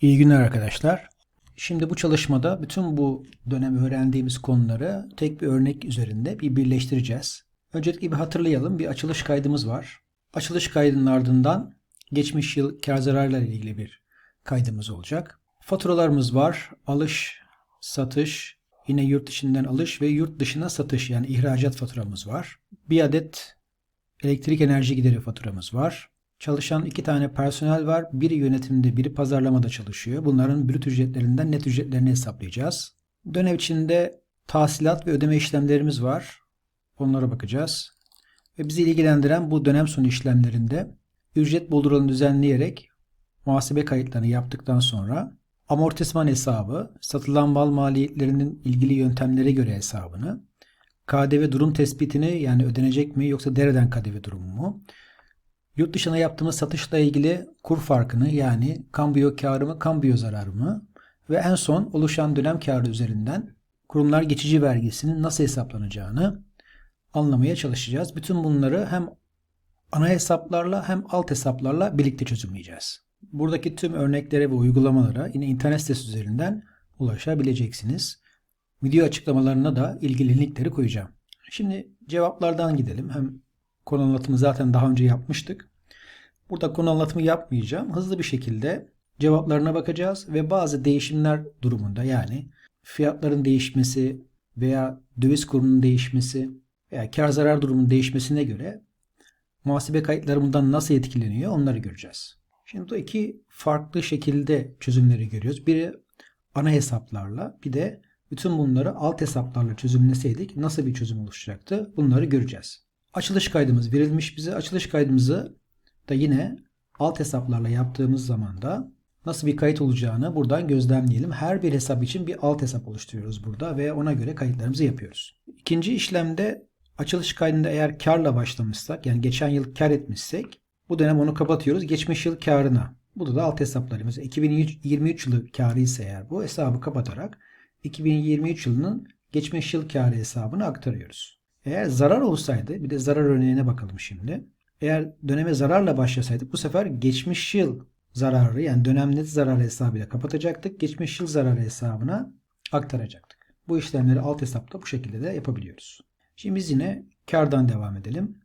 İyi günler arkadaşlar. Şimdi bu çalışmada bütün bu dönem öğrendiğimiz konuları tek bir örnek üzerinde bir birleştireceğiz. Öncelikle bir hatırlayalım. Bir açılış kaydımız var. Açılış kaydının ardından geçmiş yıl kar zararlarla ilgili bir kaydımız olacak. Faturalarımız var. Alış, satış, yine yurt dışından alış ve yurt dışına satış yani ihracat faturamız var. Bir adet elektrik enerji gideri faturamız var. Çalışan iki tane personel var. Biri yönetimde, biri pazarlamada çalışıyor. Bunların brüt ücretlerinden net ücretlerini hesaplayacağız. Dönem içinde tahsilat ve ödeme işlemlerimiz var. Onlara bakacağız. Ve bizi ilgilendiren bu dönem sonu işlemlerinde ücret bolduralını düzenleyerek muhasebe kayıtlarını yaptıktan sonra amortisman hesabı, satılan mal maliyetlerinin ilgili yöntemlere göre hesabını, KDV durum tespitini yani ödenecek mi yoksa dereden KDV durumu mu, Yurt dışına yaptığımız satışla ilgili kur farkını yani kambiyo karı mı, kambiyo zararı mı ve en son oluşan dönem karı üzerinden kurumlar geçici vergisinin nasıl hesaplanacağını anlamaya çalışacağız. Bütün bunları hem ana hesaplarla hem alt hesaplarla birlikte çözümleyeceğiz. Buradaki tüm örneklere ve uygulamalara yine internet sitesi üzerinden ulaşabileceksiniz. Video açıklamalarına da ilgili linkleri koyacağım. Şimdi cevaplardan gidelim. Hem konu anlatımı zaten daha önce yapmıştık. Burada konu anlatımı yapmayacağım. Hızlı bir şekilde cevaplarına bakacağız ve bazı değişimler durumunda yani fiyatların değişmesi veya döviz kurunun değişmesi veya kar zarar durumunun değişmesine göre muhasebe kayıtları bundan nasıl etkileniyor onları göreceğiz. Şimdi bu iki farklı şekilde çözümleri görüyoruz. Biri ana hesaplarla bir de bütün bunları alt hesaplarla çözümleseydik nasıl bir çözüm oluşacaktı bunları göreceğiz. Açılış kaydımız verilmiş bize. Açılış kaydımızı da yine alt hesaplarla yaptığımız zaman da nasıl bir kayıt olacağını buradan gözlemleyelim. Her bir hesap için bir alt hesap oluşturuyoruz burada ve ona göre kayıtlarımızı yapıyoruz. İkinci işlemde açılış kaydında eğer karla başlamışsak yani geçen yıl kar etmişsek bu dönem onu kapatıyoruz. Geçmiş yıl karına. Burada da alt hesaplarımız. 2023 yılı karı ise eğer bu hesabı kapatarak 2023 yılının geçmiş yıl karı hesabını aktarıyoruz. Eğer zarar olsaydı bir de zarar örneğine bakalım şimdi. Eğer döneme zararla başlasaydık bu sefer geçmiş yıl zararı yani dönem net zarar hesabıyla kapatacaktık. Geçmiş yıl zararı hesabına aktaracaktık. Bu işlemleri alt hesapta bu şekilde de yapabiliyoruz. Şimdi biz yine kardan devam edelim.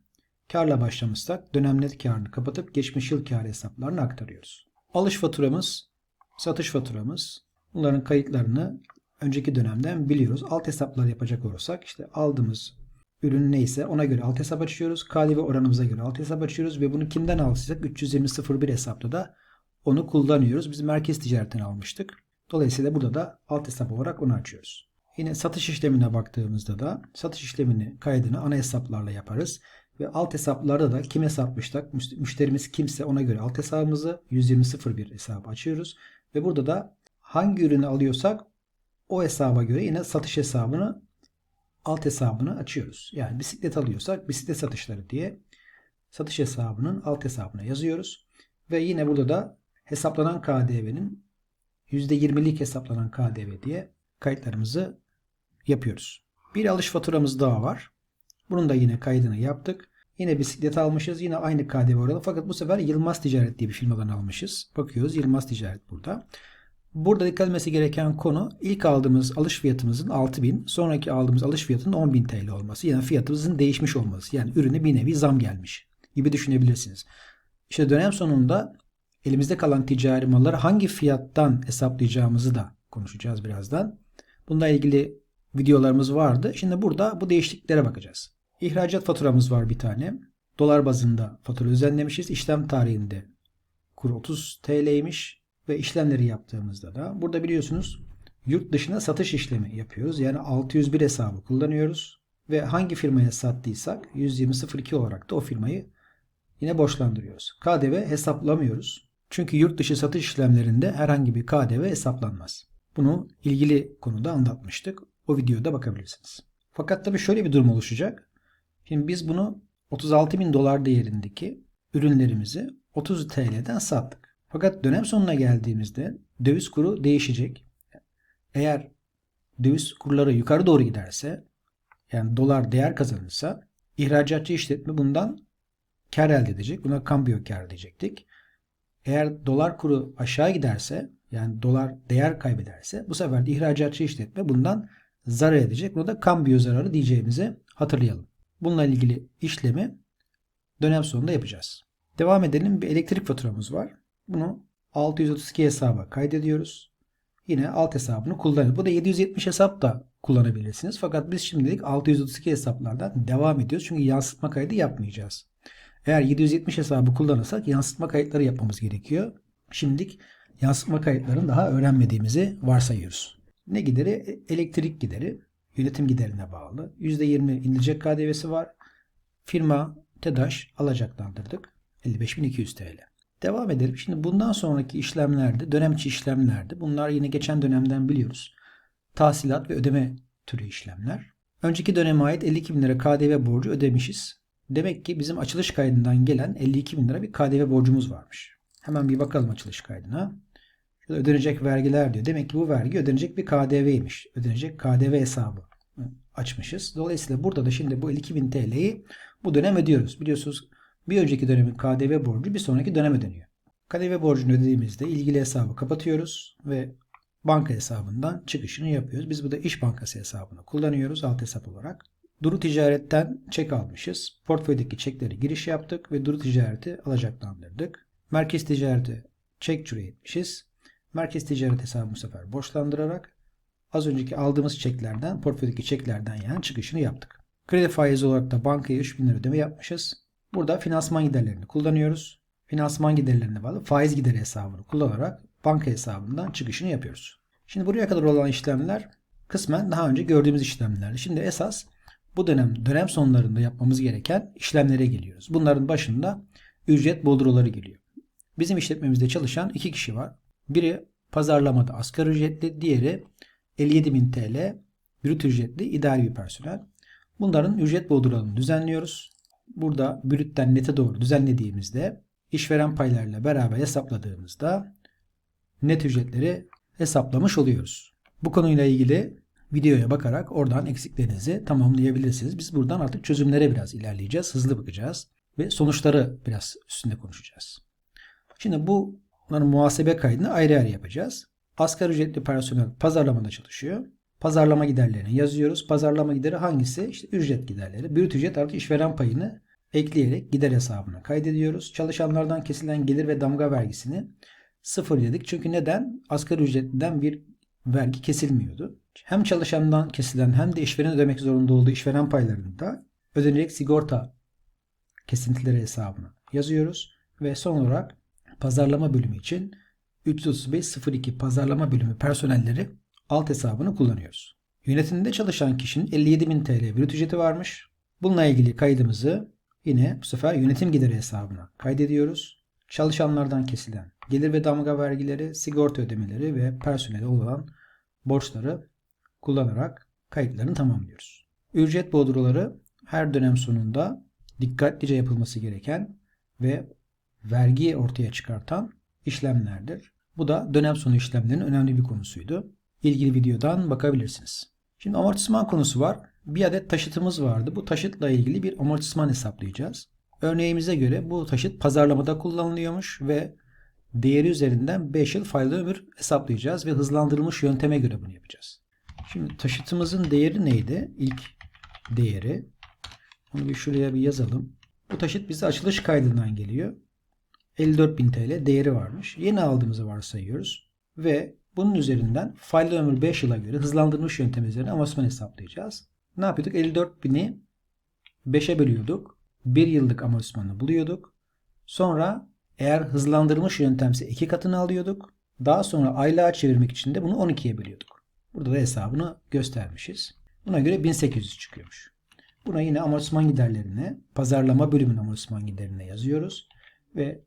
Karla başlamışsak dönem net karını kapatıp geçmiş yıl kar hesaplarını aktarıyoruz. Alış faturamız, satış faturamız bunların kayıtlarını önceki dönemden biliyoruz. Alt hesaplar yapacak olursak işte aldığımız ürün neyse ona göre alt hesap açıyoruz. KDV oranımıza göre alt hesap açıyoruz ve bunu kimden aldıysak 320.01 hesapta da onu kullanıyoruz. Biz merkez ticaretten almıştık. Dolayısıyla burada da alt hesap olarak onu açıyoruz. Yine satış işlemine baktığımızda da satış işlemini kaydını ana hesaplarla yaparız. Ve alt hesaplarda da kime satmıştık? Müşterimiz kimse ona göre alt hesabımızı 120.01 hesabı açıyoruz. Ve burada da hangi ürünü alıyorsak o hesaba göre yine satış hesabını alt hesabını açıyoruz. Yani bisiklet alıyorsak bisiklet satışları diye satış hesabının alt hesabına yazıyoruz. Ve yine burada da hesaplanan KDV'nin %20'lik hesaplanan KDV diye kayıtlarımızı yapıyoruz. Bir alış faturamız daha var. Bunun da yine kaydını yaptık. Yine bisiklet almışız. Yine aynı KDV oranı. Fakat bu sefer Yılmaz Ticaret diye bir firmadan almışız. Bakıyoruz Yılmaz Ticaret burada. Burada dikkat edilmesi gereken konu ilk aldığımız alış fiyatımızın 6000, sonraki aldığımız alış fiyatının 10.000 TL olması. Yani fiyatımızın değişmiş olması. Yani ürüne bir nevi zam gelmiş gibi düşünebilirsiniz. İşte dönem sonunda elimizde kalan ticari malları hangi fiyattan hesaplayacağımızı da konuşacağız birazdan. Bununla ilgili videolarımız vardı. Şimdi burada bu değişikliklere bakacağız. İhracat faturamız var bir tane. Dolar bazında fatura düzenlemişiz. İşlem tarihinde kur 30 TL'ymiş ve işlemleri yaptığımızda da burada biliyorsunuz yurt dışına satış işlemi yapıyoruz. Yani 601 hesabı kullanıyoruz ve hangi firmaya sattıysak 120.02 olarak da o firmayı yine borçlandırıyoruz. KDV hesaplamıyoruz. Çünkü yurt dışı satış işlemlerinde herhangi bir KDV hesaplanmaz. Bunu ilgili konuda anlatmıştık. O videoda bakabilirsiniz. Fakat tabii şöyle bir durum oluşacak. Şimdi biz bunu 36 bin dolar değerindeki ürünlerimizi 30 TL'den sattık. Fakat dönem sonuna geldiğimizde döviz kuru değişecek. Eğer döviz kurları yukarı doğru giderse yani dolar değer kazanırsa ihracatçı işletme bundan kar elde edecek. Buna kambiyo kar diyecektik. Eğer dolar kuru aşağı giderse yani dolar değer kaybederse bu sefer de ihracatçı işletme bundan zarar edecek. Burada kambiyo zararı diyeceğimizi hatırlayalım. Bununla ilgili işlemi dönem sonunda yapacağız. Devam edelim. Bir elektrik faturamız var. Bunu 632 hesaba kaydediyoruz. Yine alt hesabını kullanıyoruz. Bu da 770 hesap da kullanabilirsiniz. Fakat biz şimdilik 632 hesaplardan devam ediyoruz. Çünkü yansıtma kaydı yapmayacağız. Eğer 770 hesabı kullanırsak yansıtma kayıtları yapmamız gerekiyor. Şimdilik yansıtma kayıtlarını daha öğrenmediğimizi varsayıyoruz. Ne gideri? Elektrik gideri. Yönetim giderine bağlı. %20 indirecek KDV'si var. Firma TEDAŞ alacaklandırdık. 55.200 TL. Devam edelim. Şimdi bundan sonraki işlemlerde, dönem içi işlemlerde bunlar yine geçen dönemden biliyoruz. Tahsilat ve ödeme türü işlemler. Önceki döneme ait 52 bin lira KDV borcu ödemişiz. Demek ki bizim açılış kaydından gelen 52 bin lira bir KDV borcumuz varmış. Hemen bir bakalım açılış kaydına. Şurada ödenecek vergiler diyor. Demek ki bu vergi ödenecek bir KDV'ymiş. Ödenecek KDV hesabı açmışız. Dolayısıyla burada da şimdi bu 52 bin TL'yi bu dönem ödüyoruz. Biliyorsunuz bir önceki dönemin KDV borcu bir sonraki dönem ödeniyor. KDV borcunu ödediğimizde ilgili hesabı kapatıyoruz ve banka hesabından çıkışını yapıyoruz. Biz burada iş bankası hesabını kullanıyoruz alt hesap olarak. Duru ticaretten çek almışız. Portföydeki çekleri giriş yaptık ve duru ticareti alacaklandırdık. Merkez ticareti çek çürü etmişiz. Merkez ticaret hesabı bu sefer borçlandırarak az önceki aldığımız çeklerden, portföydeki çeklerden yani çıkışını yaptık. Kredi faizi olarak da bankaya 3000 lira ödeme yapmışız. Burada finansman giderlerini kullanıyoruz. Finansman giderlerine bağlı faiz gideri hesabını kullanarak banka hesabından çıkışını yapıyoruz. Şimdi buraya kadar olan işlemler kısmen daha önce gördüğümüz işlemlerdi. Şimdi esas bu dönem dönem sonlarında yapmamız gereken işlemlere geliyoruz. Bunların başında ücret bordroları geliyor. Bizim işletmemizde çalışan iki kişi var. Biri pazarlamada asgari ücretli, diğeri 57.000 TL brüt ücretli idari bir personel. Bunların ücret bordrolarını düzenliyoruz. Burada brütten nete doğru düzenlediğimizde işveren paylarıyla beraber hesapladığımızda net ücretleri hesaplamış oluyoruz. Bu konuyla ilgili videoya bakarak oradan eksiklerinizi tamamlayabilirsiniz. Biz buradan artık çözümlere biraz ilerleyeceğiz. Hızlı bakacağız ve sonuçları biraz üstünde konuşacağız. Şimdi bunların muhasebe kaydını ayrı ayrı yapacağız. Asgari ücretli personel pazarlamada çalışıyor. Pazarlama giderlerini yazıyoruz. Pazarlama gideri hangisi? İşte ücret giderleri. Brüt ücret artı işveren payını ekleyerek gider hesabına kaydediyoruz. Çalışanlardan kesilen gelir ve damga vergisini sıfırladık. Çünkü neden? Asgari ücretliden bir vergi kesilmiyordu. Hem çalışandan kesilen hem de işveren ödemek zorunda olduğu işveren paylarını da ödenecek sigorta kesintileri hesabına yazıyoruz. Ve son olarak pazarlama bölümü için 335.02 pazarlama bölümü personelleri alt hesabını kullanıyoruz. Yönetimde çalışan kişinin 57.000 TL brüt ücreti varmış. Bununla ilgili kaydımızı yine bu sefer yönetim gideri hesabına kaydediyoruz. Çalışanlardan kesilen gelir ve damga vergileri, sigorta ödemeleri ve personele olan borçları kullanarak kayıtlarını tamamlıyoruz. Ücret bordroları her dönem sonunda dikkatlice yapılması gereken ve vergi ortaya çıkartan işlemlerdir. Bu da dönem sonu işlemlerinin önemli bir konusuydu. İlgili videodan bakabilirsiniz. Şimdi amortisman konusu var. Bir adet taşıtımız vardı. Bu taşıtla ilgili bir amortisman hesaplayacağız. Örneğimize göre bu taşıt pazarlamada kullanılıyormuş ve değeri üzerinden 5 yıl faydalı ömür hesaplayacağız ve hızlandırılmış yönteme göre bunu yapacağız. Şimdi taşıtımızın değeri neydi? İlk değeri. Onu bir şuraya bir yazalım. Bu taşıt bize açılış kaydından geliyor. 54.000 TL değeri varmış. Yeni aldığımızı varsayıyoruz. Ve bunun üzerinden faydalı ömür 5 yıla göre hızlandırılmış yöntem üzerine amortisman hesaplayacağız. Ne yapıyorduk? 54.000'i 5'e bölüyorduk. 1 yıllık amortismanı buluyorduk. Sonra eğer hızlandırılmış yöntemse 2 katını alıyorduk. Daha sonra aylığa çevirmek için de bunu 12'ye bölüyorduk. Burada da hesabını göstermişiz. Buna göre 1800 çıkıyormuş. Buna yine amortisman giderlerine, pazarlama bölümün amortisman giderine yazıyoruz. Ve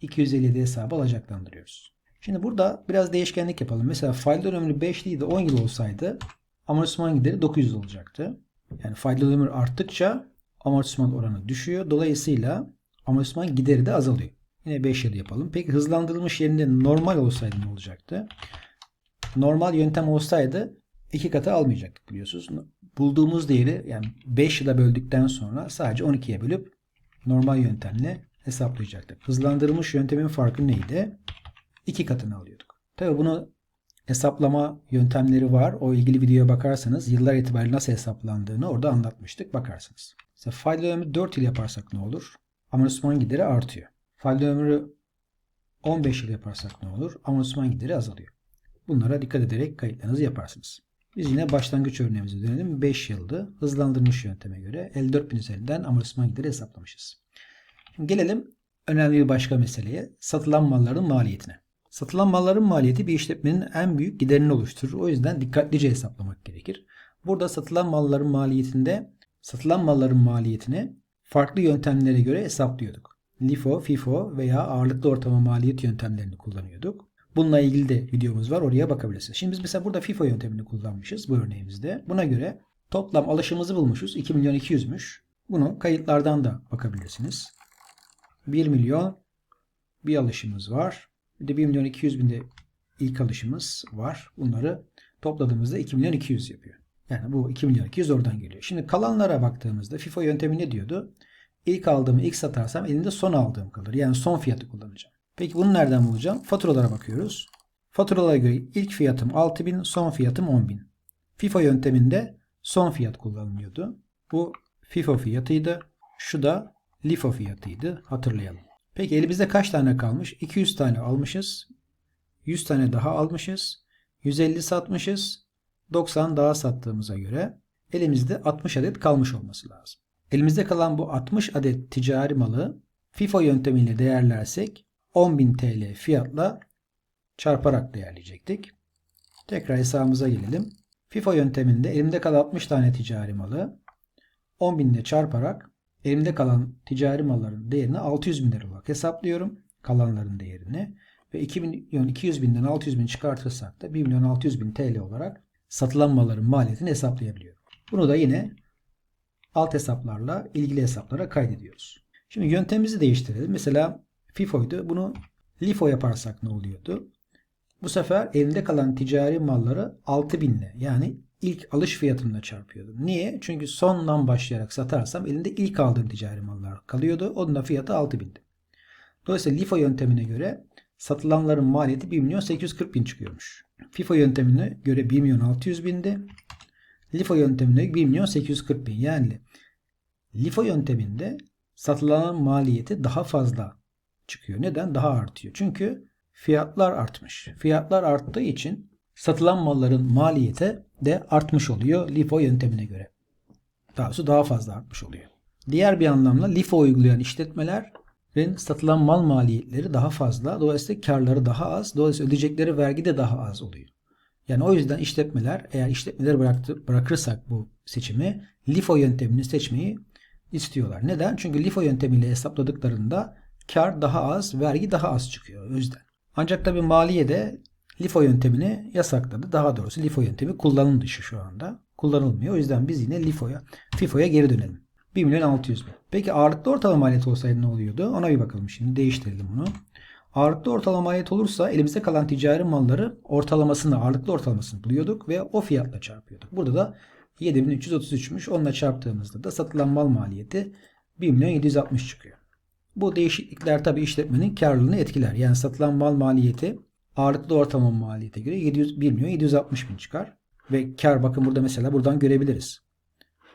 257 hesabı alacaklandırıyoruz. Şimdi burada biraz değişkenlik yapalım. Mesela faydalı ömrü 5 değil de 10 yıl olsaydı amortisman gideri 900 olacaktı. Yani faydalı ömür arttıkça amortisman oranı düşüyor. Dolayısıyla amortisman gideri de azalıyor. Yine 5 yıl yapalım. Peki hızlandırılmış yerinde normal olsaydı ne olacaktı? Normal yöntem olsaydı iki katı almayacaktık biliyorsunuz. Bulduğumuz değeri yani 5 yıla böldükten sonra sadece 12'ye bölüp normal yöntemle hesaplayacaktık. Hızlandırılmış yöntemin farkı neydi? İki katını alıyorduk. Tabii bunu hesaplama yöntemleri var. O ilgili videoya bakarsanız yıllar itibariyle nasıl hesaplandığını orada anlatmıştık. Bakarsınız. Mesela fayda ömrü 4 yıl yaparsak ne olur? Amortisman gideri artıyor. Fayda ömrü 15 yıl yaparsak ne olur? Amortisman gideri azalıyor. Bunlara dikkat ederek kayıtlarınızı yaparsınız. Biz yine başlangıç örneğimize dönelim. 5 yıldı. Hızlandırılmış yönteme göre 54.000 üzerinden amortisman gideri hesaplamışız. Şimdi gelelim önemli bir başka meseleye. Satılan malların maliyetine. Satılan malların maliyeti bir işletmenin en büyük giderini oluşturur. O yüzden dikkatlice hesaplamak gerekir. Burada satılan malların maliyetinde satılan malların maliyetini farklı yöntemlere göre hesaplıyorduk. LIFO, FIFO veya ağırlıklı ortalama maliyet yöntemlerini kullanıyorduk. Bununla ilgili de videomuz var. Oraya bakabilirsiniz. Şimdi biz mesela burada FIFO yöntemini kullanmışız bu örneğimizde. Buna göre toplam alışımızı bulmuşuz. 2 milyon 200'müş. Bunu kayıtlardan da bakabilirsiniz. 1 milyon bir alışımız var. Bir de 1 milyon 200 binde ilk alışımız var. Bunları topladığımızda 2 milyon 200 yapıyor. Yani bu 2 milyon 200 oradan geliyor. Şimdi kalanlara baktığımızda FIFO yöntemi ne diyordu? İlk aldığımı ilk satarsam elimde son aldığım kalır. Yani son fiyatı kullanacağım. Peki bunu nereden bulacağım? Faturalara bakıyoruz. Faturalara göre ilk fiyatım 6000, son fiyatım 10000. FIFO yönteminde son fiyat kullanılıyordu. Bu FIFO fiyatıydı. Şu da LIFO fiyatıydı. Hatırlayalım. Peki elimizde kaç tane kalmış? 200 tane almışız. 100 tane daha almışız. 150 satmışız. 90 daha sattığımıza göre elimizde 60 adet kalmış olması lazım. Elimizde kalan bu 60 adet ticari malı FIFO yöntemiyle değerlersek 10.000 TL fiyatla çarparak değerleyecektik. Tekrar hesabımıza gelelim. FIFO yönteminde elimde kalan 60 tane ticari malı 10.000 ile çarparak elimde kalan ticari malların değerini 600 bin lira olarak hesaplıyorum. Kalanların değerini. Ve 2 milyon 200 binden 600 bin çıkartırsak da 1 milyon 600 bin TL olarak satılan malların maliyetini hesaplayabiliyorum. Bunu da yine alt hesaplarla ilgili hesaplara kaydediyoruz. Şimdi yöntemimizi değiştirelim. Mesela FIFO'ydu. Bunu LIFO yaparsak ne oluyordu? Bu sefer elimde kalan ticari malları 6000 ile yani ilk alış fiyatımla çarpıyordum. Niye? Çünkü sondan başlayarak satarsam elimde ilk aldığım ticari mallar kalıyordu. Onun da fiyatı 6000'di. Dolayısıyla LIFO yöntemine göre satılanların maliyeti 1 milyon 840 bin çıkıyormuş. FIFO yöntemine göre 1 milyon 600 bindi. LIFO yöntemine 1 milyon 840 bin. Yani LIFO yönteminde satılan maliyeti daha fazla çıkıyor. Neden? Daha artıyor. Çünkü fiyatlar artmış. Fiyatlar arttığı için satılan malların maliyeti de artmış oluyor LIFO yöntemine göre. Daha doğrusu daha fazla artmış oluyor. Diğer bir anlamda LIFO uygulayan işletmelerin satılan mal maliyetleri daha fazla. Dolayısıyla karları daha az. Dolayısıyla ödeyecekleri vergi de daha az oluyor. Yani o yüzden işletmeler eğer işletmeleri bıraktı, bırakırsak bu seçimi LIFO yöntemini seçmeyi istiyorlar. Neden? Çünkü LIFO yöntemiyle hesapladıklarında kar daha az, vergi daha az çıkıyor o yüzden. Ancak tabi maliye de LIFO yöntemini yasakladı. Daha doğrusu LIFO yöntemi kullanım dışı şu anda. Kullanılmıyor. O yüzden biz yine LIFO'ya, FIFO'ya geri dönelim. 1 milyon 600 bin. Peki ağırlıklı ortalama maliyet olsaydı ne oluyordu? Ona bir bakalım şimdi. Değiştirelim bunu. Ağırlıklı ortalama maliyet olursa elimizde kalan ticari malları ortalamasını, ağırlıklı ortalamasını buluyorduk ve o fiyatla çarpıyorduk. Burada da 7333'müş. Onunla çarptığımızda da satılan mal maliyeti 1 milyon 760 çıkıyor. Bu değişiklikler tabi işletmenin karlılığını etkiler. Yani satılan mal maliyeti ağırlıklı ortalama maliyete göre 700, 1 milyon 760 bin çıkar. Ve kar bakın burada mesela buradan görebiliriz.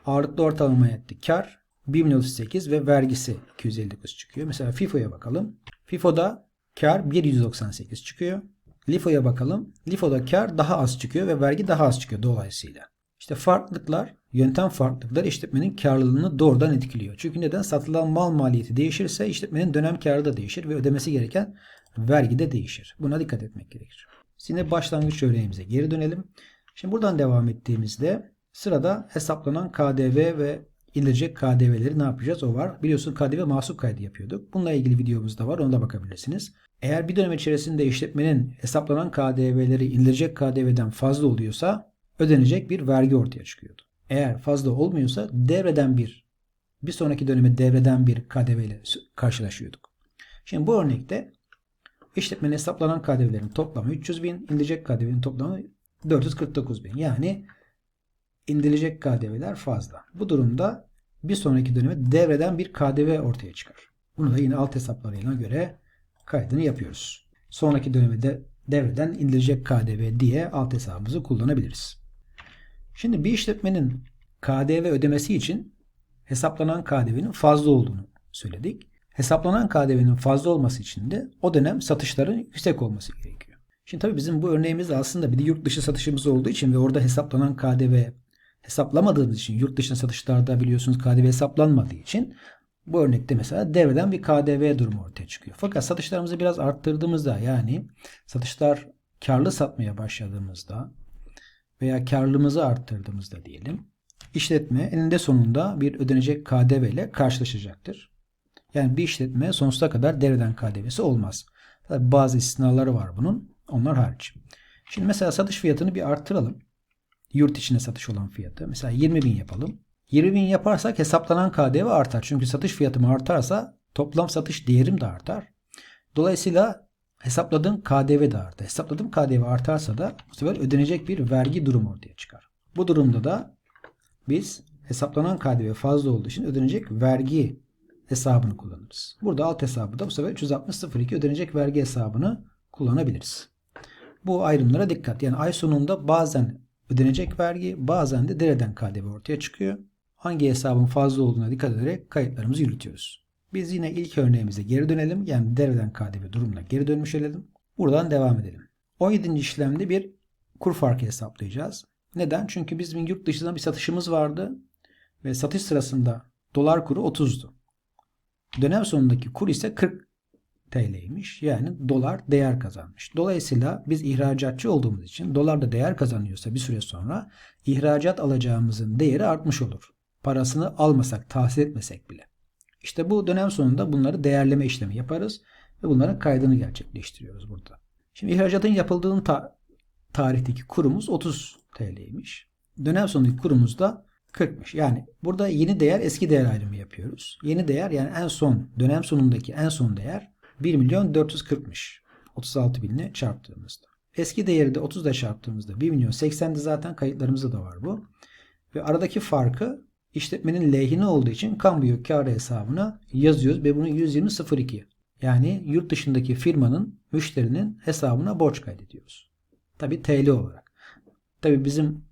Ağırlıklı ortalama maliyette kar 1 milyon 38 ve vergisi 259 çıkıyor. Mesela FIFO'ya bakalım. FIFO'da kar 198 çıkıyor. LIFO'ya bakalım. LIFO'da kar daha az çıkıyor ve vergi daha az çıkıyor dolayısıyla. İşte farklılıklar, yöntem farklılıkları işletmenin karlılığını doğrudan etkiliyor. Çünkü neden? Satılan mal maliyeti değişirse işletmenin dönem karı da değişir ve ödemesi gereken vergi de değişir. Buna dikkat etmek gerekir. Yine başlangıç örneğimize geri dönelim. Şimdi buradan devam ettiğimizde sırada hesaplanan KDV ve indirilecek KDV'leri ne yapacağız? O var. Biliyorsun KDV mahsup kaydı yapıyorduk. Bununla ilgili videomuz da var. Ona da bakabilirsiniz. Eğer bir dönem içerisinde işletmenin hesaplanan KDV'leri indirilecek KDV'den fazla oluyorsa ödenecek bir vergi ortaya çıkıyordu. Eğer fazla olmuyorsa devreden bir, bir sonraki döneme devreden bir KDV ile karşılaşıyorduk. Şimdi bu örnekte işletmenin hesaplanan KDV'lerin toplamı 300 bin, indirilecek KDV'nin toplamı 449 bin. Yani indirilecek KDV'ler fazla. Bu durumda bir sonraki döneme devreden bir KDV ortaya çıkar. Bunu da yine alt hesaplarına göre kaydını yapıyoruz. Sonraki döneme de devreden indirilecek KDV diye alt hesabımızı kullanabiliriz. Şimdi bir işletmenin KDV ödemesi için hesaplanan KDV'nin fazla olduğunu söyledik. Hesaplanan KDV'nin fazla olması için de o dönem satışların yüksek olması gerekiyor. Şimdi tabii bizim bu örneğimizde aslında bir de yurt dışı satışımız olduğu için ve orada hesaplanan KDV hesaplamadığımız için yurt dışına satışlarda biliyorsunuz KDV hesaplanmadığı için bu örnekte mesela devreden bir KDV durumu ortaya çıkıyor. Fakat satışlarımızı biraz arttırdığımızda yani satışlar karlı satmaya başladığımızda veya karlılığımızı arttırdığımızda diyelim işletme eninde sonunda bir ödenecek KDV ile karşılaşacaktır. Yani bir işletme sonsuza kadar devreden KDV'si olmaz. Tabii bazı istisnaları var bunun. Onlar hariç. Şimdi mesela satış fiyatını bir arttıralım. Yurt içine satış olan fiyatı. Mesela 20 bin yapalım. 20 bin yaparsak hesaplanan KDV artar. Çünkü satış fiyatım artarsa toplam satış değerim de artar. Dolayısıyla hesapladığım KDV de artar. Hesapladığım KDV artarsa da bu sefer ödenecek bir vergi durumu ortaya çıkar. Bu durumda da biz hesaplanan KDV fazla olduğu için ödenecek vergi hesabını kullanırız. Burada alt hesabı da bu sefer 360.02 ödenecek vergi hesabını kullanabiliriz. Bu ayrımlara dikkat. Yani ay sonunda bazen ödenecek vergi bazen de dereden KDV ortaya çıkıyor. Hangi hesabın fazla olduğuna dikkat ederek kayıtlarımızı yürütüyoruz. Biz yine ilk örneğimize geri dönelim. Yani dereden KDV durumuna geri dönmüş olalım. Buradan devam edelim. 17. işlemde bir kur farkı hesaplayacağız. Neden? Çünkü bizim yurt dışından bir satışımız vardı ve satış sırasında dolar kuru 30'du. Dönem sonundaki kur ise 40 TL'ymiş. Yani dolar değer kazanmış. Dolayısıyla biz ihracatçı olduğumuz için dolar da değer kazanıyorsa bir süre sonra ihracat alacağımızın değeri artmış olur. Parasını almasak, tahsil etmesek bile. İşte bu dönem sonunda bunları değerleme işlemi yaparız ve bunların kaydını gerçekleştiriyoruz burada. Şimdi ihracatın yapıldığın ta- tarihteki kurumuz 30 TL'ymiş. Dönem sonundaki kurumuz da 40'mış. Yani burada yeni değer eski değer ayrımı yapıyoruz. Yeni değer yani en son dönem sonundaki en son değer 1 milyon 440'mış. 36 binle çarptığımızda. Eski değeri de 30 ile çarptığımızda 1 milyon 80'de zaten kayıtlarımızda da var bu. Ve aradaki farkı işletmenin lehine olduğu için kambiyo kârı hesabına yazıyoruz ve bunu 120.02 yani yurt dışındaki firmanın müşterinin hesabına borç kaydediyoruz. Tabi TL olarak. Tabi bizim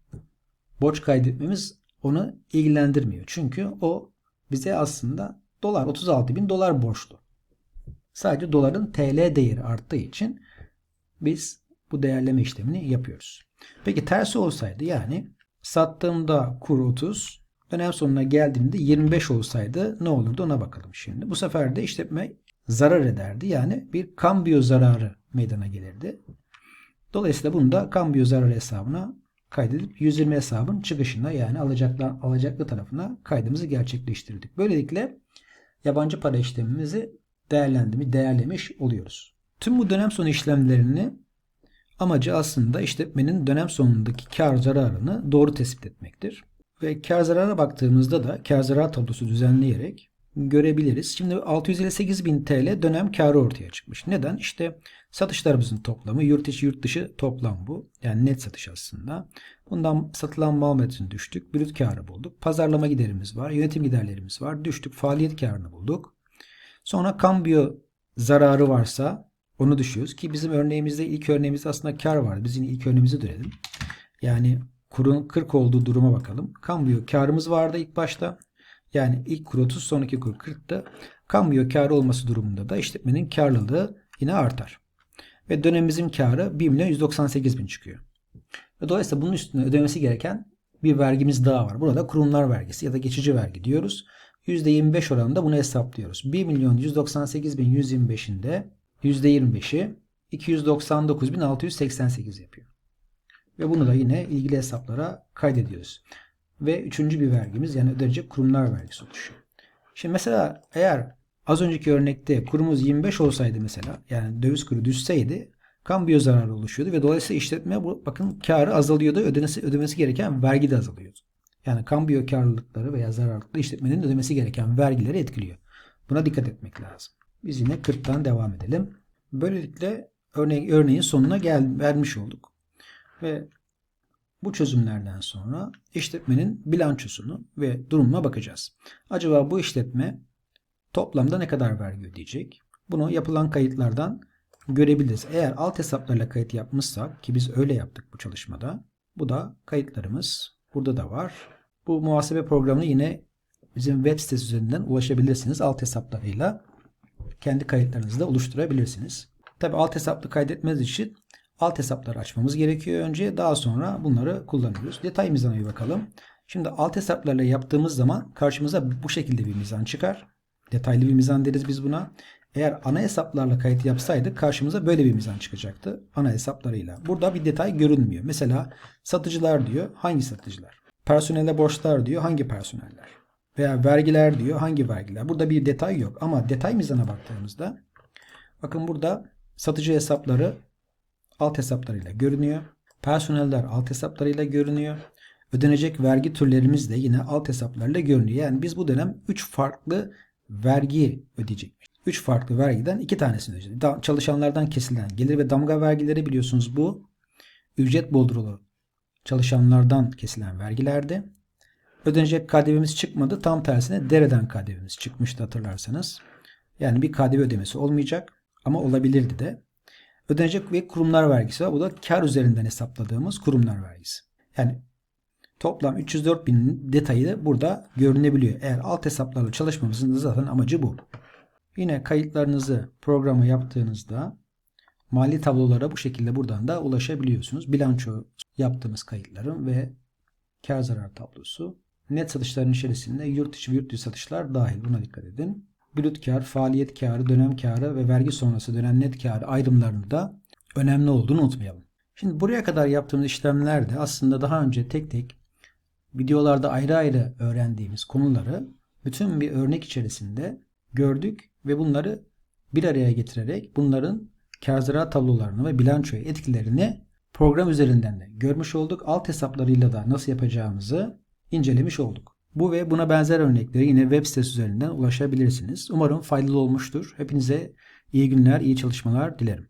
borç kaydetmemiz onu ilgilendirmiyor. Çünkü o bize aslında dolar 36 bin dolar borçlu. Sadece doların TL değeri arttığı için biz bu değerleme işlemini yapıyoruz. Peki tersi olsaydı yani sattığımda kur 30, dönem sonuna geldiğimde 25 olsaydı ne olurdu ona bakalım şimdi. Bu sefer de işletme zarar ederdi. Yani bir kambiyo zararı meydana gelirdi. Dolayısıyla bunu da kambiyo zararı hesabına kaydedip 120 hesabın çıkışına yani alacaklar, alacaklı tarafına kaydımızı gerçekleştirdik. Böylelikle yabancı para işlemimizi değerlendirmiş, değerlemiş oluyoruz. Tüm bu dönem sonu işlemlerini amacı aslında işletmenin dönem sonundaki kar zararını doğru tespit etmektir. Ve kar zarara baktığımızda da kar zarar tablosu düzenleyerek görebiliriz. Şimdi 658 bin TL dönem karı ortaya çıkmış. Neden? İşte satışlarımızın toplamı, yurt içi yurt dışı toplam bu. Yani net satış aslında. Bundan satılan mal metrini düştük. Brüt karı bulduk. Pazarlama giderimiz var. Yönetim giderlerimiz var. Düştük. Faaliyet karını bulduk. Sonra kambiyo zararı varsa onu düşüyoruz. Ki bizim örneğimizde ilk örneğimizde aslında kar var. Bizim ilk örneğimizi dönelim. Yani kurun 40 olduğu duruma bakalım. Kambiyo karımız vardı ilk başta. Yani ilk kur 30 sonraki kur 40'ta kambiyo karı olması durumunda da işletmenin karlılığı yine artar. Ve dönemimizin karı 1 milyon 198 bin çıkıyor. Ve dolayısıyla bunun üstüne ödemesi gereken bir vergimiz daha var. Burada kurumlar vergisi ya da geçici vergi diyoruz. %25 oranında bunu hesaplıyoruz. 1 milyon 198 bin 125'inde %25'i 299 bin 688 yapıyor. Ve bunu da yine ilgili hesaplara kaydediyoruz. Ve üçüncü bir vergimiz yani ödenecek kurumlar vergisi oluşuyor. Şimdi mesela eğer az önceki örnekte kurumuz 25 olsaydı mesela yani döviz kuru düşseydi kambiyo zararı oluşuyordu ve dolayısıyla işletme bu bakın karı azalıyordu ödemesi, ödemesi gereken vergi de azalıyordu. Yani kambiyo karlılıkları veya zararlılıkları işletmenin ödemesi gereken vergileri etkiliyor. Buna dikkat etmek lazım. Biz yine 40'tan devam edelim. Böylelikle örneğin, örneğin sonuna gel, vermiş olduk. Ve bu çözümlerden sonra işletmenin bilançosunu ve durumuna bakacağız. Acaba bu işletme toplamda ne kadar vergi ödeyecek? Bunu yapılan kayıtlardan görebiliriz. Eğer alt hesaplarla kayıt yapmışsak ki biz öyle yaptık bu çalışmada. Bu da kayıtlarımız. Burada da var. Bu muhasebe programını yine bizim web sitesi üzerinden ulaşabilirsiniz. Alt hesaplarıyla kendi kayıtlarınızı da oluşturabilirsiniz. Tabi alt hesaplı kaydetmeniz için alt hesapları açmamız gerekiyor önce. Daha sonra bunları kullanıyoruz. Detay mizana bir bakalım. Şimdi alt hesaplarla yaptığımız zaman karşımıza bu şekilde bir mizan çıkar. Detaylı bir mizan deriz biz buna. Eğer ana hesaplarla kayıt yapsaydık karşımıza böyle bir mizan çıkacaktı. Ana hesaplarıyla. Burada bir detay görünmüyor. Mesela satıcılar diyor. Hangi satıcılar? Personele borçlar diyor. Hangi personeller? Veya vergiler diyor. Hangi vergiler? Burada bir detay yok. Ama detay mizana baktığımızda bakın burada satıcı hesapları alt hesaplarıyla görünüyor. Personeller alt hesaplarıyla görünüyor. Ödenecek vergi türlerimiz de yine alt hesaplarla görünüyor. Yani biz bu dönem 3 farklı vergi ödeyecekmiş. 3 farklı vergiden 2 tanesini ödeyeceğiz. Da- Çalışanlardan kesilen gelir ve damga vergileri biliyorsunuz bu ücret boldurulu çalışanlardan kesilen vergilerdi. Ödenecek KDV'miz çıkmadı. Tam tersine dereden KDV'miz çıkmıştı hatırlarsanız. Yani bir KDV ödemesi olmayacak ama olabilirdi de. Ödenecek ve kurumlar vergisi var. Bu da kar üzerinden hesapladığımız kurumlar vergisi. Yani toplam 304 binin detayı da burada görünebiliyor. Eğer alt hesaplarla çalışmamızın da zaten amacı bu. Yine kayıtlarınızı programa yaptığınızda mali tablolara bu şekilde buradan da ulaşabiliyorsunuz. Bilanço yaptığımız kayıtların ve kar zarar tablosu. Net satışların içerisinde yurt içi ve yurt dışı satışlar dahil. Buna dikkat edin. Brüt kar, faaliyet karı, dönem karı ve vergi sonrası dönen net karı ayrımlarını da önemli olduğunu unutmayalım. Şimdi buraya kadar yaptığımız işlemlerde aslında daha önce tek tek videolarda ayrı ayrı öğrendiğimiz konuları bütün bir örnek içerisinde gördük ve bunları bir araya getirerek bunların kar zarar tablolarını ve bilançoya etkilerini program üzerinden de görmüş olduk. Alt hesaplarıyla da nasıl yapacağımızı incelemiş olduk. Bu ve buna benzer örnekleri yine web sitesi üzerinden ulaşabilirsiniz. Umarım faydalı olmuştur. Hepinize iyi günler, iyi çalışmalar dilerim.